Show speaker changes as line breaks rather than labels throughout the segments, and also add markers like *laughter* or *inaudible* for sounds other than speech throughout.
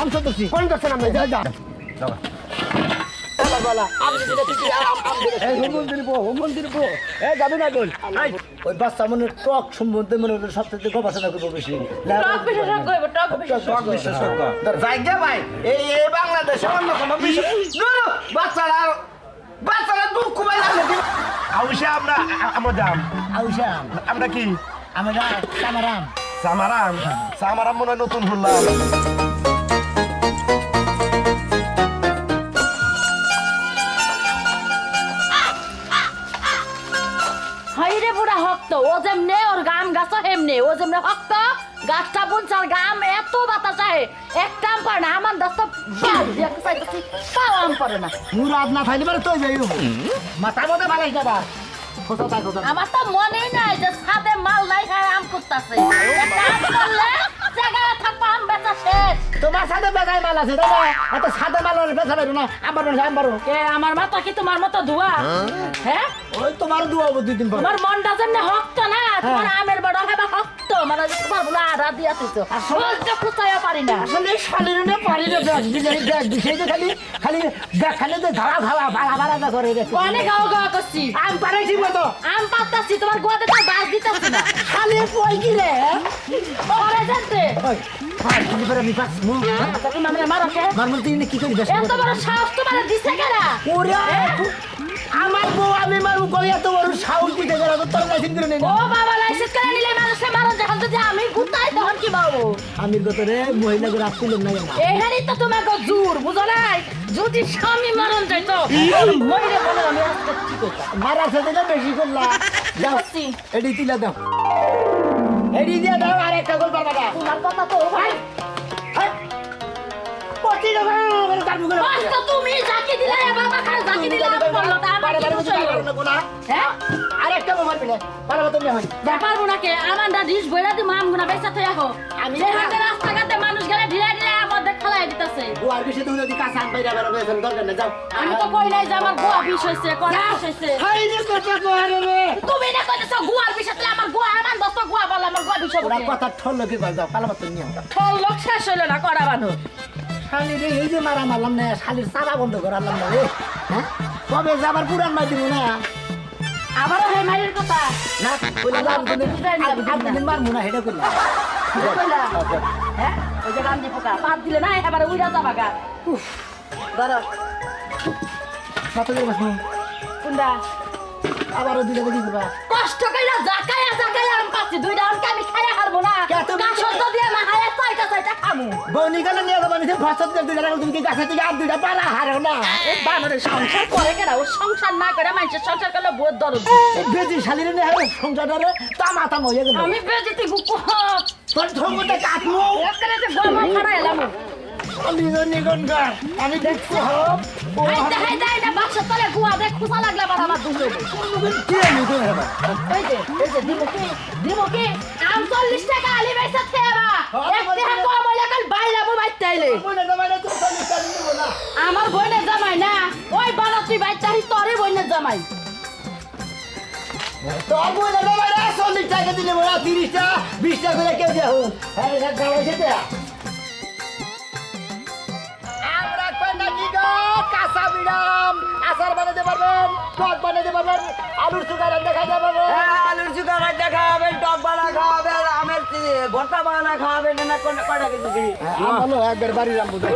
আম চলতেছি।
কোন করছেন আপনি
যা যা মনে মনে হয় সবচেয়ে গবেষণা করব বেশি।
টক বিশেষজ্ঞ হইব, টক বিশেষজ্ঞ।
টক বিশেষজ্ঞ জায়গা ভাই এই এই বাংলাদেশে অন্য কোনো বাচ্চারা বাচ্চারা দুঃখ পাই আউসে আমরা আমরা
আউশা
আমরা কি?
আমরা কামারাম
সামারাম? সামারাম মনে নতুন হলাম।
ও যেমনে ওর গাম গাছ হেমনে ও যেমনে হক্ত গাছটা বুনছার গাম এত বাতাস আহে একটা আম পারে না আমার দশটা বাল দিয়ে চাইতেছি তাও আম পারে না।
মুরাদ না থাইলে পারে তুই যাই মাথা মধ্যে ভালাই যাবা
আমার তো মনেই নাই যে ছাদে মাল নাই খায় আম করতেছে একটা আম করলে জায়গায় থাকব আম বেচা শেষ।
তোমার সাথে বেজায় মাল আছে দাদা এত সাদা মাল আর বেচা পাইবো না। আমার মনে হয় আমারও
কে আমার মাথা কি তোমার মতো ধোয়া হ্যাঁ?
ওই তোমার দুয়াবো দুই দিন পর।
তোমার মনটা যেমনি হক্ত না তোমার আমের বড় হবে হক্ত। মানে তোমার বলে আধা দিয়া তুইছো বলতে খুঁচাইও পারি না।
আসলে শালির না পারি না দিছে যে খালি খালি ব্যাগ খালি তো ধারা ধারা বাড়া বাড়া যা করে রেখে
অনেক গাও গাওয়া করছি।
আম পারে ঠিক মতো
আম পাতাছি তোমার গোয়াতে তো বাস দিতেছি না।
খালি কই কি রে?
পরে জানতে
ওই হ্যাঁ আমি পাস
সাহস
আমার বউ আমি মারু কই এত বড় সাউন্ড দিতে গেল তোর লাইসেন্স করে নেই
ও বাবা লাইসেন্স করে নিলে মানুষে মারো যখন যদি আমি গুতাই তখন কি বাবু
আমি গত রে মহিলা করে আসছিল না
এখানেই তো তোমাকে জোর বুঝো নাই যদি স্বামী মারণ যাইতো মহিলা বলে আমি
মারা সাথে বেশি করলা যাও এডি তুলে দাও এডি দিয়ে দাও আর একটা গোল না
তোমার কথা তো ভাই
পটি দাও আমার কার মুখে
কষ্ট তুমি যাকে দিলে বাবা খায় যাকে দিলে আমি বলল তা আমার কি দোষ হইল? হ্যাঁ?
আর মোবাইল পেলে পারবা তুমি হয়।
ব্যাপার গুনাকে আমার দা ডিশ বইরা দি মাম গুনা বেচা থই আহো আমি হাতে রাস্তাঘাটে মানুষ গেলে ঢিলা ঢিলা আমাদের খেলায় দিতেছে।
ও আর বেশি তুমি যদি কাঁচা আম পাইরা বেরো বেরো দরকার না যাও।
আমি তো কই নাই যে আমার গোয়া বিষ হইছে কোনা বিষ হইছে।
হাই রে কথা কহারে রে
তুমি না কইতেছ গোয়ার বিষ হইছে আমার গোয়া আমার দস্ত গোয়া বল আমার গোয়া বিষ
ওরা কথা ঠল কি কয় যাও পালাবা তুমি নিও
ফল লোক শেষ হইল না কড়া বানু
শালি রে এই যে মারা মারলাম না শালির চালা বন্ধ করালাম না রে। হ্যাঁ? কবে যাবার পুরান মাই দিব না?
আবারও হে মাইয়ের কথা?
না বললাম তুমি আপনি মারমু না হেডা করলাম।
হ্যাঁ? ওই যে গান্ধী পোকা পাত দিলে না এবারে উইরা যাবা গা। ধরো।
কত বসবো?
কুন্ডা
আবারও দুইটা করে দিবা।
কষ্ট কইরা জাকায়া জাকায়া আম পাচ্ছি। দুইটা আম আমি খাইয়া হারবো না।
কে তুমি-
গাছ তো দিয়ে না হায়া চাইটা চাইটা খামু।
বৌনি গেলে নিয়ে যাব? নিচে ফসল দিয়ে দুইটা তুমি কি গাছে থেকে আর দুইটা পারা হারো না?
বানরের সংসার করে কেনা ও সংসার না করে মানুষের সংসার করলে বহুত দরদ।
বেজি শালিরে নিয়ে হারো সংসারে তামা তামা হয়ে গেল।
আমি বেজিতে গুপ
তোর ঠোঁটে কাটমু।
একবারে যে গমা ফাড়া এলাম।
আমি দেখছি ও
তলে গুয়া দেখ খুসা লাগলে আমার দুধ
কি আমি তো হেবা
এই যে এই যে দিব কি? দিব কি? আম চল্লিশ টাকা আলি বেসা থেবা এক টাকা কম হইলে কাল বাইরে বই বাইতে আইলে?
বলে দাও তুমি চল্লিশ টাকা নিবো না।
আমার বইনের জামাই না। ওই বারাতি বাইতে আহি তোরে বইনের জামাই।
তোর মানে চল্লিশ টাকা দিলে বলা তিরিশ টাকা বিশ টাকা করে কেউ দেওয়া হোক হ্যাঁ কাঁচা বিরাম আচার বানাতে পারবেন টক বানাতে পারবেন আলুর সুগার দেখা যাবে।
হ্যাঁ, আলুর সুগার দেখা হবে টক বানা খাওয়াবে আমের ভর্তা বানা খাওয়াবে না কোন- কয়টা কেজি কি?
ভালো একবার বাড়ি রাম বুঝে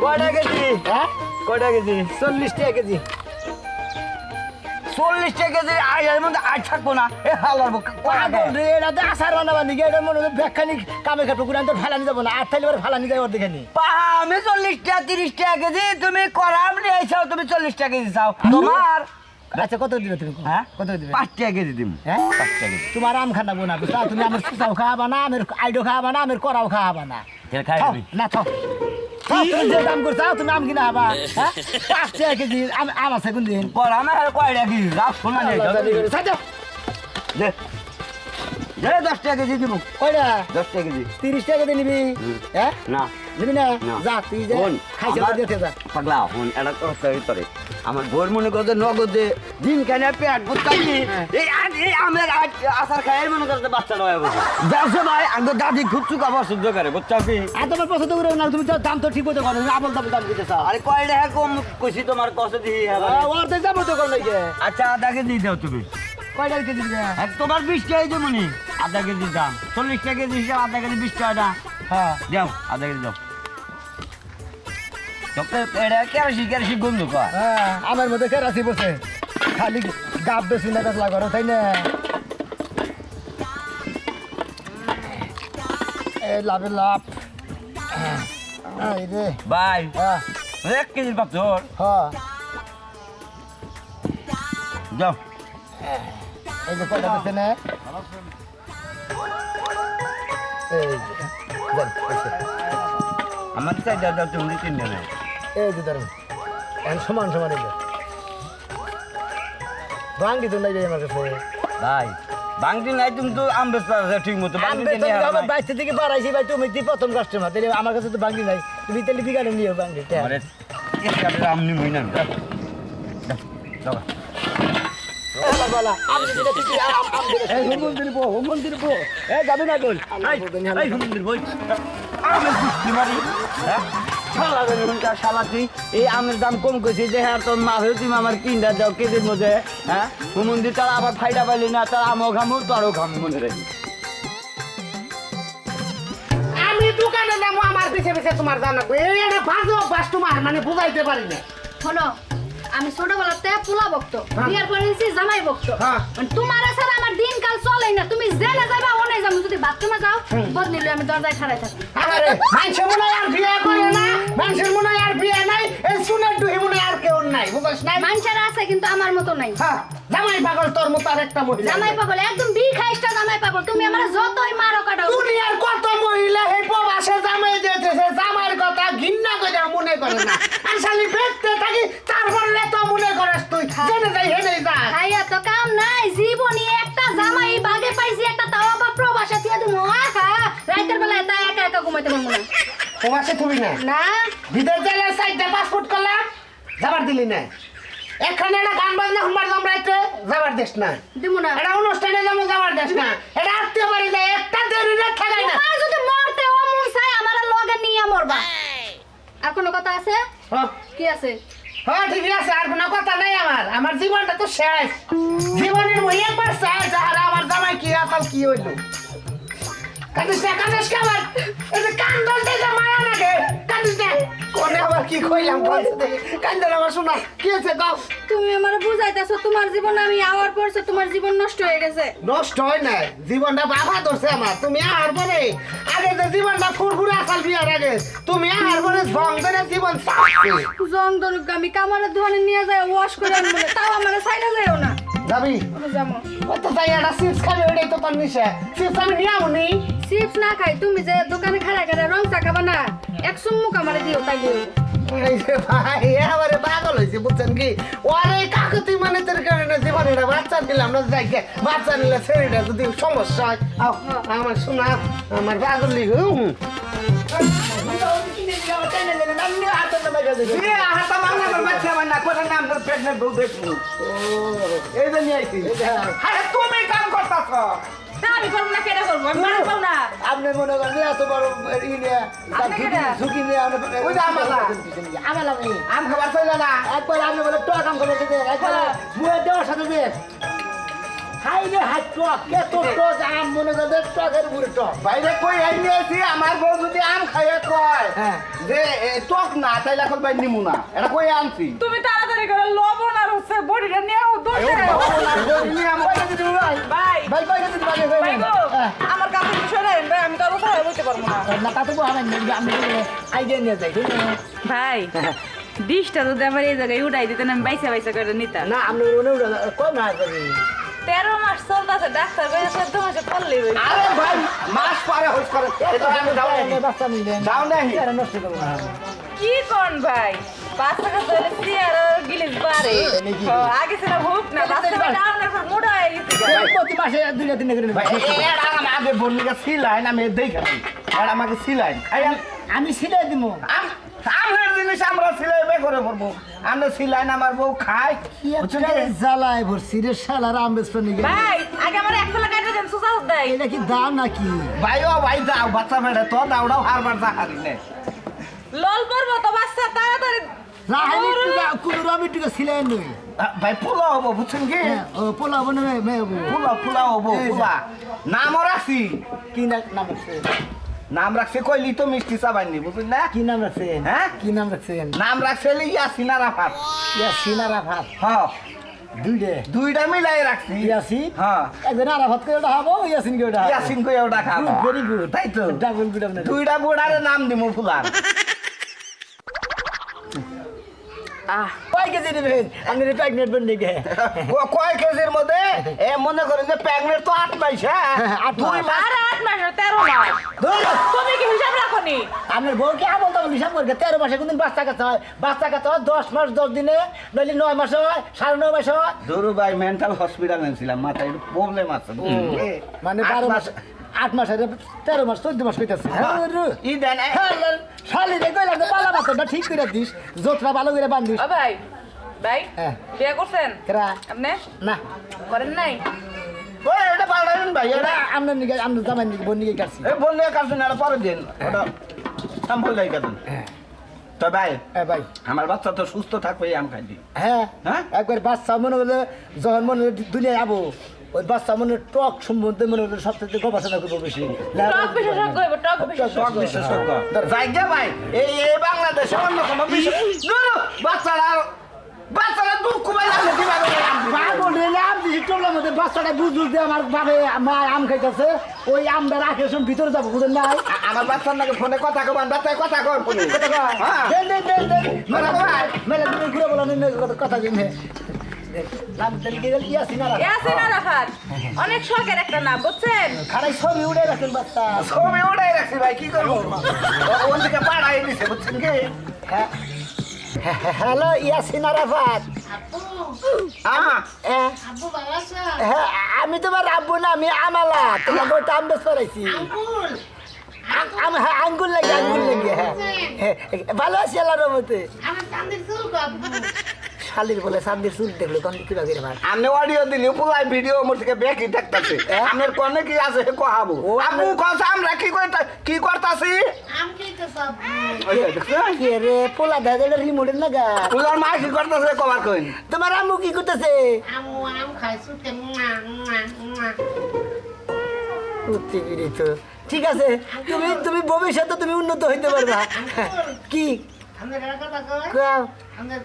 কয়টা কেজি?
হ্যাঁ?
কয়টা কেজি?
চল্লিশ টাকা কেজি।
চল্লিশ টাকা কেজি আই এর মধ্যে আই থাকব না এ হালার
পাগল রে এটাতে আচার বানাবা নাকি এটা মনে হয় ব্যাখ্যানি কামে খাটো করে আমি তো ফালানি যাব না আর থাইলে পরে ফালানি যাই ওর দেখে নি।
আমি চল্লিশ টাকা তিরিশ টাকা কেজি তুমি করাম নিয়ে চাও তুমি চল্লিশ টাকা কেজি চাও। তোমার
আচ্ছা কত দিবে তুমি
হ্যাঁ?
কত দিবে
পাঁচ টাকা কেজি দিম।
হ্যাঁ?
পাঁচ টাকা কেজি।
তোমার আম খানা বোনা তুমি আমার সুসাও খাওয়াবা না আমার আইডো খাওয়াবা না আমার করাও খাওয়াবা না। না তুমি যে দাম করছ তুমি আম কিনা হবা হ্যাঁ? পাঁচ টাকা কেজি আম আছে কোন দিন
করামে আর কয়টা কেজি? রাখ শোনা নেই দে। দশ টাকা কেজি দিব।
কয়টা?
দশ টাকা কেজি।
তিরিশ টাকা দিয়ে নিবি? হ্যাঁ?
না।
নিবি না?
না।
যা তুই যা খাইছে
আমার-
দিতে যা।
পাগলা হন এটা কথা ভিতরে। আমার বোর মনে করতে নগদে দিন কেন পেট বুঝতাছি এই এই আমের আসার খাই মনে করতে হয়ে যাচ্ছে ভাই আগে দাদি খুব চুকা পছন্দ করে বুঝছি
আর তোমার পছন্দ করে না তুমি দাম তো ঠিক মতো করো আবল দাম দাম দিতে চাও।
আরে কয় টাকা কম কইছি তোমার কষ্ট দিই
ওর তো দাম তো করো
আচ্ছা আধা কেজি দাও তুমি।
কেজি
তোমার বিশ টাকা দিও আধা কেজি দাম। চল্লিশ টাকা কেজি হিসাব আধা কেজি বিশ টাকা
হ্যাঁ।
দাও আধা কেজি দাও। এটা কেরাসি কেরাসি গন্ধ কয়?
হ্যাঁ আমার মধ্যে কেরাসি বসে। খালি গাব বেশি না গাছলা করো তাই না? লাভে। লাভ রে।
ভাই
হ্যাঁ।
এক কেজির পাথর
হ্যাঁ।
যাও।
এই যে কয়টা দিচ্ছে না।
আমার চাইটা দাও তুমি তিনটে নেই
এই যে ধরুন এখন সমান সমান এই ভাঙ্গি তো নাই আমার কাছে।
ভাই বাংটি নাই তুমি তো আম বেচ পাচ্ছ ঠিক মতো। বাংটি
আমার বাইশটা থেকে বাড়াইছি ভাই তুমি তুই প্রথম কাস্টমার তাহলে আমার কাছে তো ভাঙ্গি নাই। তুমি তাহলে বিকালে নিও ভাঙ্গি
আরে এক কাপের আম নি। হই না
যাবে না
হ্যাঁ শালা রে হুনকা শালা তুই এই আমের দাম কম করছি যে হ্যাঁ তোর মা হয়ে তুমি আমার কিনটা দাও কেজির মধ্যে হ্যাঁ? হুমন্দি তারা আবার ফাইটা পাইলি না তার আমও খামু তোরও খামু মনে রাখি
আমি দোকানে যাব আমার পিছে পিছে তোমার জানা এই এটা বাজে অভ্যাস তোমার মানে বুঝাইতে পারি না।
শোনো আমি ছোটবেলাতে পোলা বকত বিয়ার পরে জামাই বকত
হ্যাঁ।
মানে তোমার ছাড়া আমার দিনকাল চলে না। তুমি জেনে যাবা ওনে যাব। যদি বাথরুমে যাও বদলি আমি দরজায় খাড়াই থাকি
আরে মানুষের মনে আর বিয়ে করে না। মানুষের মনে আর বিয়ে নাই। এই সুনের ডুহি মনে আর কেউ নাই বুঝছ নাই?
মানুষের আছে কিন্তু আমার মতো নাই।
হ্যাঁ জামাই পাগল তোর মতো আর একটা মহিলা
জামাই পাগল একদম বি খাইস্টা জামাই পাগল। তুমি আমার যতই মারো কাটাও
দুনিয়ার কত মহিলা এই প্রবাসে জামাই দিয়েছে সে জামাইয়ের কথা ঘৃণা করে মনে করে না। আসলে দেখতে থাকি তারপরে
প্রবাসে
তুমি না?
না।
বিদেশ জেলার সাইডে পাসপোর্ট করলাম যাবার দিলি না। এখানে একটা গান বাজনা যাম রাইতে যাবার দেশ না।
দিমু না।
এটা অনুষ্ঠানে যাব যাবার দেশ না। এটা আত্মীয় বাড়ি যায় একটা দেরি না থাকাই না।
তোমার যদি মরতে ও মন চাই আমার লগে নিয়ে মরবা। আর কোনো কথা আছে?
হ্যাঁ।
কি আছে?
হ্যাঁ ঠিকই আছে আর কোনো কথা নাই আমার। আমার জীবনটা তো শেষ। জীবনের মই একবার শেষ যাহারা আমার জামাই কি আসাল কি হইল? কান্দিস না কান্দিস কে আবার? এই যে মায়া না। কোনে আবার কি কইলাম কান্দন আমার শোনা কি হয়েছে গাও
তুমি আমার বুঝাইতেছো তোমার জীবন আমি আওয়ার পরছে তোমার জীবন নষ্ট হয়ে গেছে।
নষ্ট হয় নাই জীবনটা বাবা ধরছে আমার তুমি আহার পরে। আগে যে জীবনটা ফুরফুরে আসাল বিয়ার আগে তুমি আহার পরে জং ধরে জীবন
জং দরুক আমি কামারের দোকানে নিয়ে যায় ওয়াশ করে না। তাও আমার সাইডে যাইও না।
যাবি? কত তাই একটা চিপস খাবি ওইটাই তো তোর নিশা। চিপস আমি নিয়ে আমনি
চিপস না খাই তুমি যে দোকানে খাড়া খাড়া রং চা খাবা না এক সুম্মুক আমারে দিও তাই দিও
পাগল হয়েছে বুঝছেন কি? ওরে কাকুতি মানে তোর কারণে জীবনে বাচ্চা দিলাম না যাই বাচ্চা নিলে শরীরটা যদি সমস্যা হয় আও, আমার শোনা আমার পাগল লিগ
এই যে নিয়ে আইছি।
তুমি কাম করতাছ?
আমি করব না কেটে করব? আমি মার পাবো না।
আপনি মনে করেন এত বড় ই নিয়ে
কেডা?
ঝুঁকি নিয়ে আপনি
ওই যে আমালা।
আমার আমি
আম খাবার চলে না।
একবার আপনি বলে টাকা করে দিতে একবার মুয়ের দেওয়ার সাথে দিয়ে রে হাই টক এত টক আম মনে করে টকের উপরে টক।
বাইরে কই আইনিয়েছি আমার বউ যদি আম খাইয়ে কয়
হ্যাঁ।
যে টক না তাইলে এখন ভাই নিমু না। এটা কই আনছি?
তুমি তাড়াতাড়ি করে লবণ আর হচ্ছে বডিটা নিয়ে দৌড়ে ভাই
ভাই ভাই যদি ভাই
ভাই গো। আমার কাছে বিষয় নেই ভাই আমি কারও কথা বলতে পারব না।
না বড় হবে আমি আইডিয়া নিয়ে যাই
ভাই ডিশটা যদি আমার এই জায়গায় উঠাই দিতেন আমি বাইসা বাইসা করে নিতাম।
না ওনে কম না
তেরো মাস চলতেছে ডাক্তার কইছে চোদ্দ মাসে হইছে
আরে ভাই মাস পারে হইছ করে এটা আমি যাও
বাচ্চা নিলেন
যাও নাই।
নষ্ট করব?
কি কোন ভাই? বাচ্চা কাছে হলে চেয়ার আর গিলিস বাড়ে। আগে ছিল হুক না বাচ্চা আপনার পর মোটা হয়ে গেছে।
প্রতি মাসে দুইটা তিনটা করে নেব।
এরা আগে বললি সিলাইন আমি আর আমাকে সিলাইন।
আমি সিলাই দিব
আমার জিনিস আমরা সিলাই বে করে পড়ব আমরা সিলাইন আমার বউ খায়। বুঝছেন কি?
জ্বালায় ভরছি রে শালার আম বেসপা
ভাই আগে আমার এক ফেলা কাটে দেন সুসা দেয়।
এটা কি দাম নাকি?
ভাই ও ভাই দাও বাচ্চা বেড়ে তো দাওড়াও হারবার নে।
লল পড়ব তো বাচ্চা তাড়াতাড়ি।
রাহানি টুকা আমি টুকা সিলাই নই।
ভাই ফুলা হব বুঝছেন কি?
হ্যাঁ, ও পোলা মেয়ে হব।
ফুলা ফুলা হব নামও রাখছি।
কি নাম
নাম রাখছে কইলি তো মিষ্টি চাবাইনি বুঝলি না?
কি নাম রাখছেন
হ্যাঁ?
কি নাম রাখছেন
নাম রাখছে ইয়াসিন আরাফাত।
ইয়াসিন ভাত
হ্যাঁ।
দুইটে?
দুইটা মিলাই রাখছি। হ্যাঁ।
একদিন আরাফাত করে ওটা হব ইয়াসিন করে ওটা
ইয়াসিন কই ওটা খাব।
ভেরি গুড
তাই তো?
ডাবল গুড আপনার
দুইটা বোর্ডারে নাম দিমু ফুলার
কয় কেজি নেবেন? আপনি প্রেগনেন্ট বন দিকে
ক- কয় কেজির মধ্যে? এ মনে করেন যে প্যাগনেট তো আট মাস হ্যাঁ?
আট
দুই
মাস।
আর আট মাস তেরো মাস। তুমি কি হিসাব রাখো নি
আপনার বউকে আমল তামল হিসাব করে? তেরো মাসে কোনদিন বাচ্চা কাছে হয়? বাচ্চা কাছে হয় দশ মাস দশ দিনে নইলে নয় মাসে হয় সাড়ে নয় মাসে হয়।
ধরু ভাই মেন্টাল হসপিটাল এনেছিলাম মাথায় একটু প্রবলেম আছে
মানে বারো মাস আট মাস আর তেরো মাস চোদ্দ মাস কইতাছে
ই দেন এ-
শালি রে কইলাম যে পালা বাচ্চাটা ঠিক করে দিস। জোতরা ভালো করে বান্ধিস।
ও ভাই ভাই
হ্যাঁ।
বিয়ে করছেন?
কেরা?
আপনি?
না।
করেন নাই?
ওই এটা পাল্টাইন ভাই
এটা
এটা
নিকে জামাই নিকে বোন নিকে কাটছি।
এ বললে কাছে না পরে দিন। ওটা কাটুন। তো ভাই
হ্যাঁ ভাই।
আমার বাচ্চা তো সুস্থ থাকবে আম খাই
হ্যাঁ
হ্যাঁ?
একবার বাচ্চা মনে হলে যখন মনে হলে দুনিয়ায় যাব ওই বাচ্চা মনে টক সম্বন্ধে মনে হলে সবথেকে গবেষণা করব বেশি।
জায়গা ভাই এই এই বাংলাদেশে অন্য কোনো বাচ্চারা বাচ্চারা দুঃখ পাই লাগলে কীভাবে আম দিবে?
পাগল রে আম দিছি টোলার মধ্যে বাচ্চাটা বুঝ বুঝ দিয়ে আমার বাবে মা আম খাইতেছে। ওই আমটা রাখে শুন ভিতরে যাব বুঝেন নাই?
আমার বাচ্চার নাকি ফোনে কথা কবান বাচ্চায় কথা কর ফোনে হ্যাঁ।
দেন দেন দেন দেন মেলা
মেলা
তুমি ঘুরে বলো কথা দিন নাম তালিকে গেল ইয়া সিনারা
ইয়াসিন আরাফাত অনেক শখের একটা নাম বুঝছেন?
খারাই ছবি উড়ে রাখেন বাচ্চা।
ছবি ওটাই রাখছি ভাই কি করব? বুঝছেন কি?
হ্যাঁ। হ্যালো ইয়াসিন আরাফাত
হ্যাঁ।
হ্যাঁ হ্যাঁ আমি তোমার আব্বু না আমি আমালা। তোমার বইটা আম বেশ আম- হ্যাঁ আঙ্গুল লাগে আঙ্গুল লাগে হ্যাঁ। হ্যাঁ, ভালো আছি আল্লাহর রহমতে। শালির বলে সান্দির চুল দেখল তখন কি বাকি রে ভাই
আপনি অডিও দিলি পুলাই ভিডিও মোর থেকে বেকি দেখতাছে। *laughs* আপনার কোনে কি আছে হে কহাবো?
ও,
আপু কস আমরা কি করতা কি করতাছি?
আম
ওই দেখছেন?
কে রে পোলা দাদা রিমোটের না গা
পুলার মা কি করতাছে কবার কইন।
তোমার আম্মু কি করতেছে?
আমু আম সুতে মুয়া মুয়া মুয়া।
উত্তেজিত তো। ঠিক আছে তুমি তুমি ভবিষ্যতে তুমি উন্নত হইতে পারবা। কি?
আমাদের কথা কয় আমাদের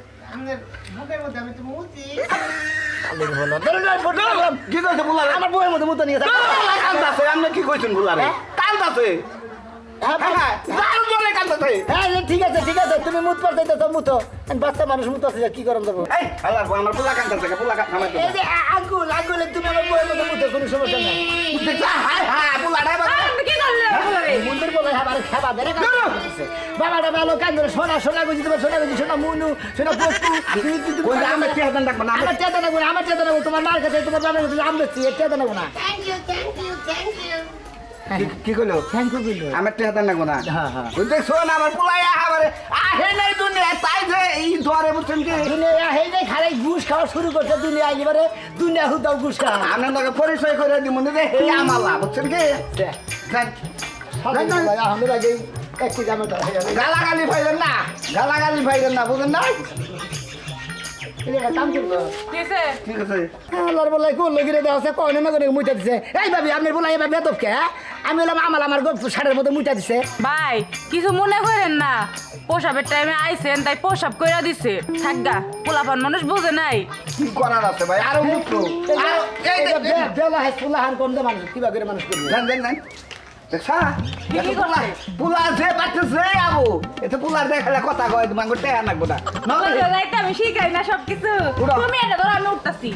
আমার বউয়ের মধ্যে মুতো নিয়ে
কান্দাছে আপনি কি কইছেন পুলারে কান্দাছে
হ্যাঁ
হ্যাঁ হ্যাঁ।
হ্যাঁ ঠিক আছে ঠিক আছে তুমি মুত পারতে তো মুতো। বাচ্চা মানুষ মুতো আছে কি করম দেবো?
আমার পুলা কান্দাছে পুলা কান্দাছে
এই যে আ- আঙ্গুল আঙ্গুলে তুমি আমার বউয়ের মধ্যে মুতো কোনো সমস্যা নাই। মন্দির বলে। আবার খাবা দেরে বাবাটা ভালো কান ধরে সোনা সোনা গুজি তোমার সোনা গুজি সোনা মুনু সোনা
আমরা ডাকবো না
আমার আমার তোমার মার কাছে তোমার বাবার কাছে আম
thank you thank you thank you
কি- কি কইলো?
থ্যাংক ইউ
আমার টি হাতান ডাকবো না।
হ্যাঁ, হ্যাঁ।
ওই দেখছ না আমার পুলাই আহাবারে আহে নাই দুনিয়া তাই যে এই দরে বুঝছেন কি?
দুনিয়া হেই নাই খালি ঘুষ খাওয়া শুরু করছে দুনিয়া আইলি বারে দুনিয়া হুদাও ঘুষ খাওয়া।
আপনার লগে পরিচয় করে দিব মনে যে হে আমালা বুঝছেন কি?
হয়ে
গালাগালি পাইলেন না গালাগালি পাইলেন না বুঝেন না
ভাই কিছু মনে করেন না। পোশাবের টাইমে আইছেন তাই পোশাব কইরা দিছে। থাকগা পোলাপান মানুষ বুঝে নাই।
কি করার আছে ভাই? আরও।
বেলা হয় কম দে মানুষ কিবা করে মানুষ করবে?
দেন দেন দেখছা?
কি
পুলা পুলা যে বাচ্চা যে আবো। এতে পুলার দেখালে কথা কয় তোমার গোটে আনাকবো না
আমি শিখাই না
সবকিছু।
তুমি এটা ধরো আমি উঠতাছি।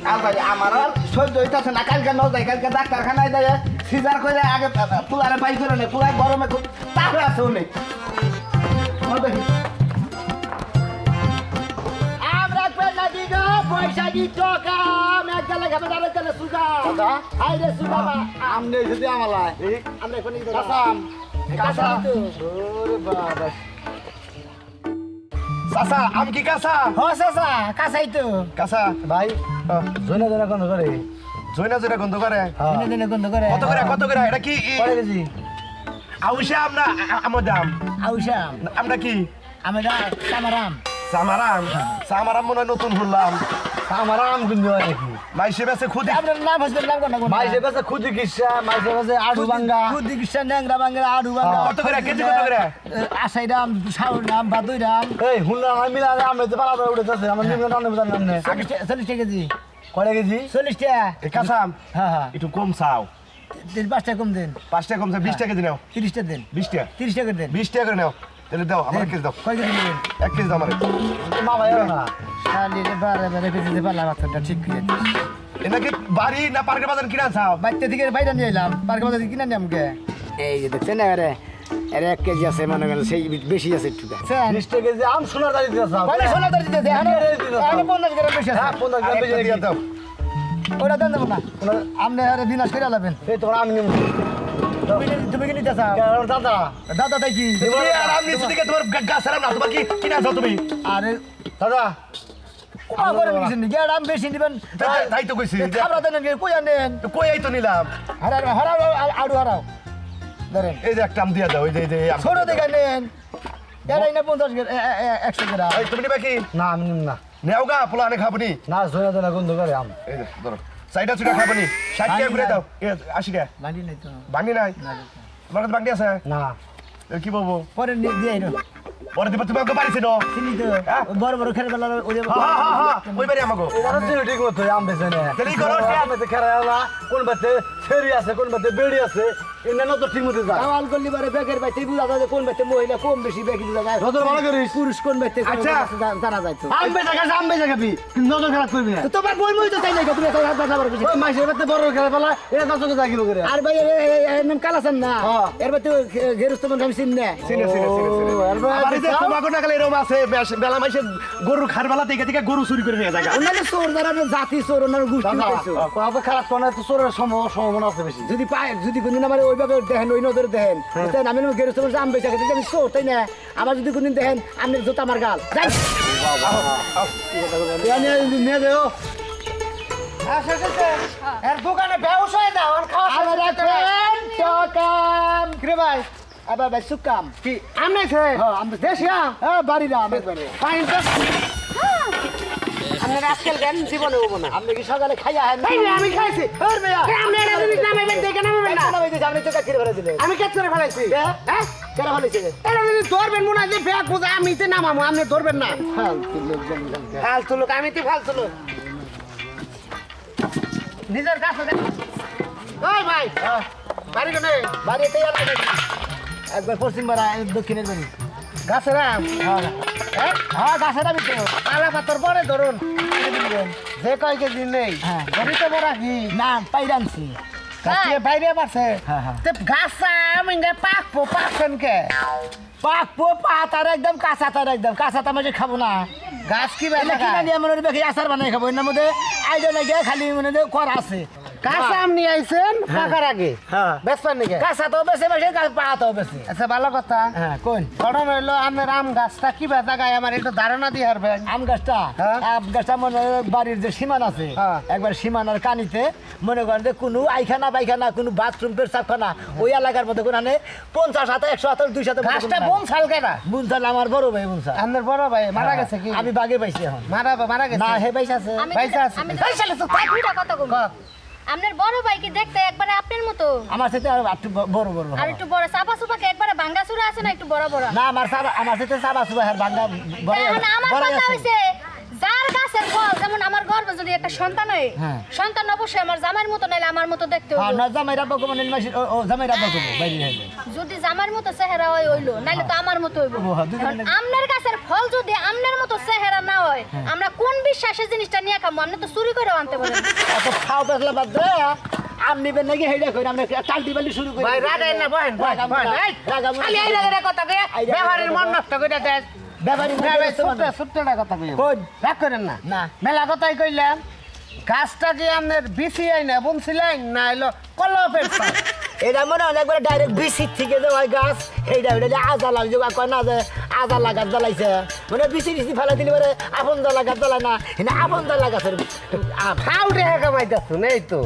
আমার আর সহ্য হইতাছে না। কালকে ন যাই কালকে ডাক্তারখানায় যায় সিজার করে আগে পুলারে বাই করে নেই গরমে তাপে আছে উনি।
এক খাবে সুগা হাই রে সুগা
আমনে যদি
আমরা এখন
কাসাম
কাঁচা
ওরে বাবা।
আম কি
হ তো।
ভাই জয়না জয়না গন্ধ করে।
গন্ধ করে?
গন্ধ করে।
কত করে কত করে? এটা কি?
কয় কেজি
আউশা আমরা আমার দাম
আউশা
আমরা কি?
আমরা কামারাম।
সামারাম। সামারাম মনে হয় নতুন শুনলাম
আমার আম কিন্তু হয় নাকি?
মাইসে বেছে খুদি
আপনার নাম হচ্ছে নাম কোন
মাইসে কাছে খুদি কিসা মাইসে কাছে আড়ু ভাঙ্গা
কুদি কৃষ্ণ ন্যাংরা বাঙ্গা আড়ু বাঙ্গা।
কত করে? কেজি কত করে?
আশাই রাম শাহুর নাম বাদুই রাম।
এই হুন্ডা আমি মিলা আমি তো পালা উঠেছে আমার নিম্ন টানে বুঝার নাম। নেই
চল্লিশ কেজি।
কয় কেজি?
চল্লিশ টাকা
এই কাঁচা আম।
হ্যাঁ হ্যাঁ।
একটু কম চাও।
তিন পাঁচ টাকা কম দিন।
পাঁচ টাকা কমছে বিশ টাকা দিন
তিরিশ টাকা দিন।
বিশ টাকা
তিরিশ টাকা দিন।
বিশ টাকা করে নাও। তাহলে দাও আমার কেজি দাও।
কয় কেজি নেবেন?
এক কেজি দাও আমার
মা ভাই না
শালি রে বারে বারে কেজি পারলাম বাচ্চাটা ঠিক করে
এ নাকি বাড়ি না পার্কের বাজার কিনা চাও
বাচ্চা থেকে বাইরে নিয়ে এলাম পার্কে বাজার কিনে নিয়ে আমাকে এই যে দেখছেন না আরে এক কেজি আছে মনে করেন সেই বেশি আছে একটু
বিশ টাকা কেজি আম সোনার দাঁড়িয়ে দিতে চাও।
পয়লা সোনা দর দিতে এখন পঞ্চাশ গ্রাম বেশি আছে।
হ্যাঁ পঞ্চাশ গ্রাম বেশি
দিয়ে দাও।
ওটা দেন দেবো না। আপনি আরে বিনাশ করে আলাবেন
এই তোমার আমি নিব
তুমি কি- নিতে চাও?
দাদা
দাদা তাই কি
আমি দিকে তোমার গাছ না তোমার কি কিনা চাও তুমি
আরে
দাদা
না
আমি না
নেও গা পোলা আনে খাব নি
জয়না জয়না গন্ধ করে আম
এই ধরো চাইটা চুটা খাব নি ষাট টাকা করে দাও। আশি টাকা
বাড়ি নাই তো।
বাঙ্গি নাই? তোমার কাছে বাঙ্গি আছে?
না।
কি বলব
পরে নিয়ে দিয়ে আইনো
পরে দিব তুমি আমাকে বাড়িছে না?
চিনি তো? বড় বড় খেলে বেলা ওই
হ্যাঁ হ্যাঁ হ্যাঁ ওই বাড়ি আমাকে।
এটা তো ঠিক মতো আম বেছে না?
তাহলে করো, ঠিক
আমি তো খেলা কোন বাতে ছেড়ি আছে কোন বাতে বেড়ি আছে। এনে তো ঠিক মতো যায়।
কামাল করলি বারে ব্যাগের বাইতে বুঝা যায় কোন বাইতে মহিলা কম বেশি ব্যাগ বুঝা যায়।
নজর ভালো করিস।
পুরুষ কোন বাইতে
আচ্ছা।
জানা যায় তো।
আম বেচা খাস আম বেচা খাবি নজর খারাপ করবি না।
তোমার বই মই তো চাই না তুমি এত হাত ব্যথা করবে
ওই মাসের বাতে বড় খেলা পেলা এটা নজর জাগিব করে।
আর ভাই এর- এর- এর নাম কালাসান না। এর বাইতে ঘেরুস্ত মন আমি চিনি না।
চিনে চিনে চিনে চিনে।
আর বাড়ি
তোমাকে না গেলে এরকম আছে বেলা মাইসে গরু খার থেকে থেকে গরু চুরি করে নিয়ে যায়।
চোর জাতি চোর ওনার গোষ্ঠী
দাদা খারাপ কোনে তো চোরের সম্ভাবনা সম্ভাবনা আছে বেশি।
যদি পায় যদি কোনদিন আমার ওইভাবে দেখেন ওই নজরে দেখেন। তাই আমি গেরুস্ত মন আম বেচা খেতে আমি চোর তাই না? আবার যদি কোনদিন দেখেন আমি জোতা আমার গাল। যাই।
নিয়ে দেও
এর দোকানে ব্যবসায় দাও আর খাওয়া আমার রাখেন টকাম কিরে ভাই? আবার ভাই সুকাম কি আমনে ছে হ্যাঁ দেশিয়া হ্যাঁ বাড়ি রাম একবারে ফাইন তো।
আপনার আজকাল জ্ঞান জীবনে হব না।
আপনি কি সকালে খাইয়া হ্যাঁ
এই যে আমি খাইছি।
ওর মেয়া
আপনি এটা যদি নামাইবেন দেখে নামাবেন না।
কেন ভাই আপনি তো কাকিরে
আমি করে ফেলাইছি।
হ্যাঁ
হ্যাঁ?
কেন ভালোছে
এটা যদি ধরবেন মনে হয় যে ব্যাগ বোঝা আমি তো নামাবো আপনি ধরবেন না।
ফালতু লোকজন
ফালতু লোক আমি তো ফালতু লোক। নিজের কাছে ওই ভাই বাড়ি কোনে
বাড়িতে একবার পশ্চিম পাড়া দক্ষিণের বাড়ি।
গাছের আম
হ্যাঁ হ্যাঁ গাছের আমি তো
পালা পাথর পরে ধরুন যে কয় কেজি নেই
হ্যাঁ।
গরিতে বড় কি?
না পাইরানছি
বাইরে পারছে?
হ্যাঁ, হ্যাঁ।
তে গাছ আম পাকবো পাকছেন কে?
পাক পো পাতার একদম কাঁচা তার একদম কাঁচা তার মাঝে খাব না।
গাছ কি
মনে বানাই খাব এর মধ্যে আইডিয়া নাই গিয়ে খালি মনে করা আছে।
গাছ আম নিয়ে আইছেন পাকার আগে
হ্যাঁ
বেসবেন নাকি
কাঁচা তো বেশি বেশি
আচ্ছা ভালো কথা
হ্যাঁ কোন
ঘটনা হইল আমের আম গাছটা কি বেচা গায় আমার একটু ধারণা দিয়ে হারবেন
আম গাছটা
হ্যাঁ।
আম গাছটা মনে বাড়ির যে সীমান আছে
হ্যাঁ।
একবার সীমানার কানিতে মনে করেন যে কোনো আইখানা পায়খানা কোনো বাথরুম পেশাবখানা ওই এলাকার মধ্যে কোনো পঞ্চাশ হাতে একশো হাতে দুইশো হাতে
গাছটা বোন সাল কেনা
বুনসাল আমার বড় ভাই বুনসাল
আপনার বড় ভাই মারা গেছে কি
আমি বাগে পাইছি এখন
মারা মারা গেছে
না হে পাইছে আছে
কথা আপনার বড় ভাই কি দেখতে একবারে আপনার মতো।
আমার সাথে আর একটু বড় বড়
আর একটু বড় চাপা চুপাকে একবারে ভাঙ্গা চুরা আছে না একটু বড় বড়?
না আমার সাবা আমার সাথে সাবা সুবা আর ভাঙ্গা বড়
আমার কথা হইছে যার গাছের ফল যেমন আমার গর্ভে যদি একটা সন্তান হয়
হ্যাঁ।
সন্তান অবশ্যই আমার জামাইয়ের মতো নাইলে আমার মতো দেখতে
হ্যাঁ
হইব
না জামাই রাব্বা কো মানে মাসি ও জামাই রাব্বা কো বাইরে হইবে
যদি জামার মতো চেহারা হয় হইল নাইলে তো আমার মতো হইব।
হ্যাঁ,
আমনের গাছের ফল যদি আমনের মতো চেহারা না হয়
হ্যাঁ।
আমরা কোন বিশ্বাসে জিনিসটা নিয়ে খাব আপনি তো চুরি করে আনতে পারেন
এত খাও পেছলা বাদ দে। আম নিবেন নাকি হেডা কই আমরা টালটি বালি শুরু করি।
ভাই রাগাই না বহেন বহেন। খালি এই কথা কে ব্যবহারের মন নষ্ট করে দেয়
ব্যাপারী
কথা কই রাগ করেন না।
না।
মেলা কথাই কইলাম গাছটা কি আপনার বিসি আই না বুনছিলেন না এলো কলপের?
এটা মনে হয় একবার ডাইরেক্ট বিসির থেকে যে গাছ। সেইটা ওটা যে আজা লাগে যে কয় না যে আজা লাগাত জ্বালাইছে। মানে বিসি বিসি ফেলা দিলে পরে আপন জ্বালা গাছ জ্বালায় না এনে আপন জ্বালা গাছের
এই তো।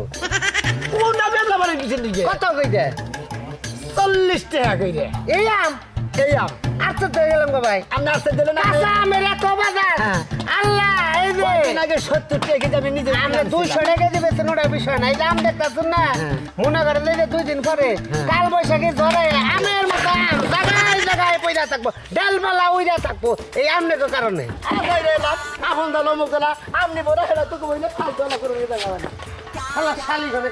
কোন মানে বিসির দিকে।
কত কই দে
চল্লিশ টাকা করে
এই আম
এই আম।
আচ্ছা তো গেলাম গো ভাই।
আপনি আসতে দিলেন না
কাঁচা আমের এত বাজার।
হ্যাঁ।
আল্লাহ এই যে
কয়েকদিন আগে সত্তর টাকা কেজি আমি নিজে
আমরা দুইশো টাকা দিবে ওটার বিষয় নাই। দাম দেখতেছুন না?
হ্যাঁ।
মনে করেন এই যে দুই দিন পরে কাল বৈশাখী ঝরে আমের মতো আম জায়গায় জায়গায় পয়দা থাকব। উইরা এই কারণে।
আমনি বড় হেলা করে
শালি করে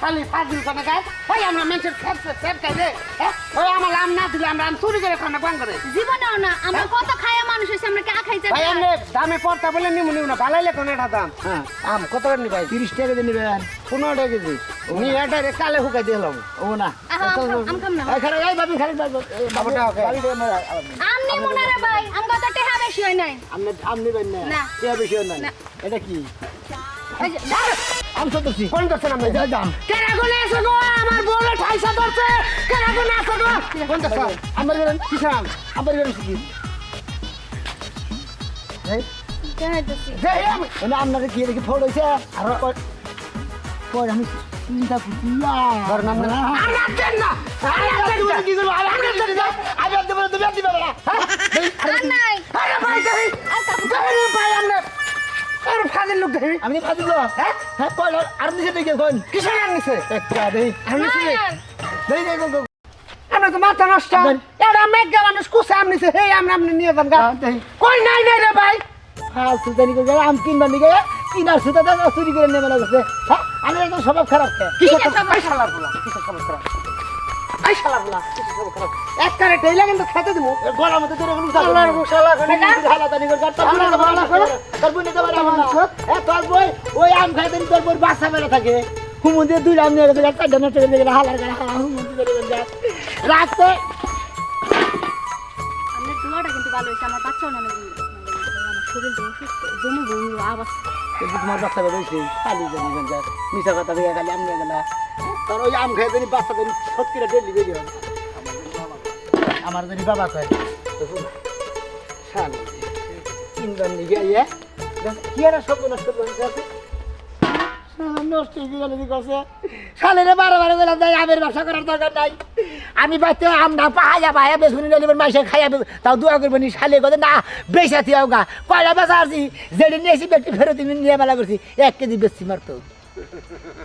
খালি ফাজিল করে গাছ ওই আমরা মানুষের খেপ খেপ খাই রে হ্যাঁ? ওই আমার আম না দিলে আমরা আম চুরি করে খানা পান করে।
জীবনেও না আমরা কত খায়া মানুষ হয়েছে আমরা কে খাইতে
ভাই? আপনি দামে পড়তা বলে নিমু নিমু না ভালাই লেখুন এটা দাম?
হ্যাঁ।
আম কত করে নি ভাই
তিরিশ টাকা দিয়ে নেবেন
পনেরো টাকা কেজি। নি। এটা রে কালে হুকাই দিলাম
ও না।
আম না।
এই বাবি খালি
বাবুটা ওকে।
আম নিমু না রে ভাই আম কত টেহা বেশি হয় নাই?
আম নেবেন না।
না।
বেশি না
না।
এটা কি?
এই যে,
আম সত্যি
কোন করছেন আপনি
এই দাম।
কেনা গুলো এসে গো আমার বলে ঠাইসা ধরছে। কেনা গুলো এসে গো। কোন করছেন
আমার বেরোন
কিসাম
আমার বেরোন কি
দেখাইতেছি।
যে আমি
আপনাকে কি দেখি ফোন হয়েছে আর আমি চিন্তা করছি না।
দেন দেন
কি করব না আর দেবো না তুমি আর দিবে না হ্যাঁ?
আর নাই
আরে ভাই দেই দেই ভাই আমরা আর ফাজিল লোক দেই
আমি ফাঁসি দেবো হ্যাঁ? হ্যাঁ পর আর নিচে দেখে কোন
কিসের আর নিছে
একটা দেই
আর
নাই।
দেই দেই গো
আমরা তো মাথা নষ্ট। এটা মেঘা মানুষ কুসে আমনি সে হে আমরা আমনি নিয়ে যান গা। কই নাই নাই রে ভাই?
হ্যাঁ সুতানি করে আম কিনবার নিকে কিনার সুতা দাদা চুরি করে লাগছে হ্যাঁ? আমি একদম স্বভাব খারাপ।
কি শালার কি আই শালার বলা কি কথা বলা এক কারে টেইলা কিন্তু খেতে দিমু।
গলার মধ্যে তোর কোনো
শালার শালা করে না
ঢালা তানি করে তোর বুনে
আমরা করে।
তোর বুনে তো বাড়া না এ তোর বই ওই আম খাইতে তোর বই বাসা বেড়ে থাকে। হুমুন দিয়ে দুই আম নিয়ে গেছে চারটা নষ্ট করে দিয়ে হালার করে হালা হুমুন দিয়ে
কিন্তু ভালো আমার না নেই আমার শরীর অসুস্থ জমি বমি আবার
তোমার বাচ্চা বেড়ে হয়েছে খালি জানি জানি মিশা কথা দিয়ে খালি আম গেলা তোর ওই আম খাইতে বাচ্চা করে সত্যিটা ডেলি বেরিয়ে হবে আমার যদি বাবা কয় শাল তিনবার নিয়ে গিয়ে কি আর সব নষ্ট করে আছে নষ্ট গেল করছে শালেরে বারো বারো গেলাম তাই আমের ব্যবসা করার দরকার নাই। আমি পাহায়া পাহায়া শুনি মাইসে খাইয়া তাও দোয়া করব নি শালে কথা না বেশা থিয়াও গা। কয়লা বেচা আসছি যেটি নিয়েছি ব্যক্তি ফেরত নিয়ে মেলা করছি। এক কেজি বেশি মারতো